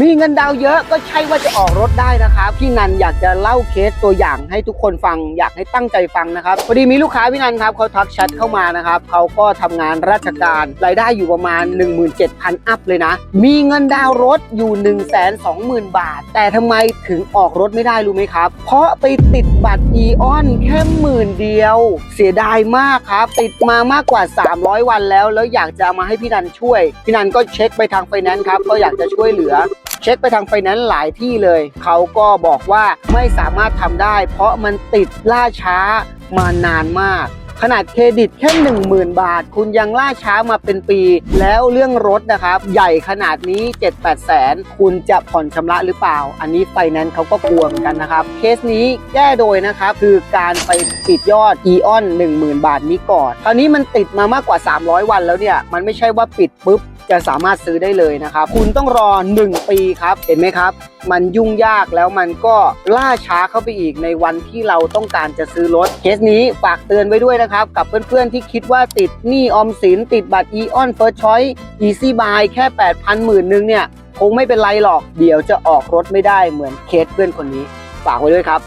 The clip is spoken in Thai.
มีเงินดาวเยอะก็ใช่ว่าจะออกรถได้นะครับพี่นันอยากจะเล่าเคสตัวอย่างให้ทุกคนฟัง อยากให้ตั้งใจฟังนะครับพอดีมีลูกค้าพี่นันครับเขาทักแชทเข้ามานะครับเขาก็ทำงานราชการรายได้อยู่ประมาณ 17,000 อัพเลยนะ มีเงินดาวรถอยู่ 1 2 0 0 0 0 บาท แต่ทำไมถึงออกรถไม่ได้รู้ไหมครับ เพราะไปติดบัตรอีออนแค่หมื่นเดียว เสียดายมากครับ ติดมามากกว่า 300 วันแล้ว แล้วอยากจะมาให้พี่นันช่วยพี่นันก็เช็คไปทางไฟแนนซ์ครับก็อยากจะช่วยเหลือ เช็คไปทางไฟแนนซ์หลายที่เลย เขาก็บอกว่าไม่สามารถทำได้ เพราะมันติดล่าช้ามานานมาก ขนาดเครดิตแค่ 10,000 บาท คุณยังล่าช้ามาเป็นปี แล้วเรื่องรถนะครับ ใหญ่ขนาดนี้ 7-8 แสน คุณจะผ่อนชำระหรือเปล่า อันนี้ไฟแนนซ์เขาก็กลัวเหมือนกันนะครับ เคสนี้แก้โดยนะครับ คือการไปปิดยอด e on 10,000 บาทนี้ก่อน คราวนี้มันติดมามากกว่า 300 วันแล้วเนี่ย มันไม่ใช่ว่าปิดปุ๊บ จะสามารถซื้อได้เลยนะครับ คุณต้องรอ 1 ปีครับ เห็นไหมครับ มันยุ่งยากแล้วมันก็ล่าช้าเข้าไปอีกในวันที่เราต้องการจะซื้อรถเคสนี้ฝากเตือนไว้ด้วยนะครับ กับเพื่อนๆที่คิดว่าติดหนี้ออมสินติดบัตร e on first choice easy buy แค่ 8,000หมื่นนึงเนี่ยคงไม่เป็นไรหรอก เดี๋ยวจะออกรถไม่ได้เหมือนเคสเพื่อนคนนี้ ฝากไว้ด้วยครับ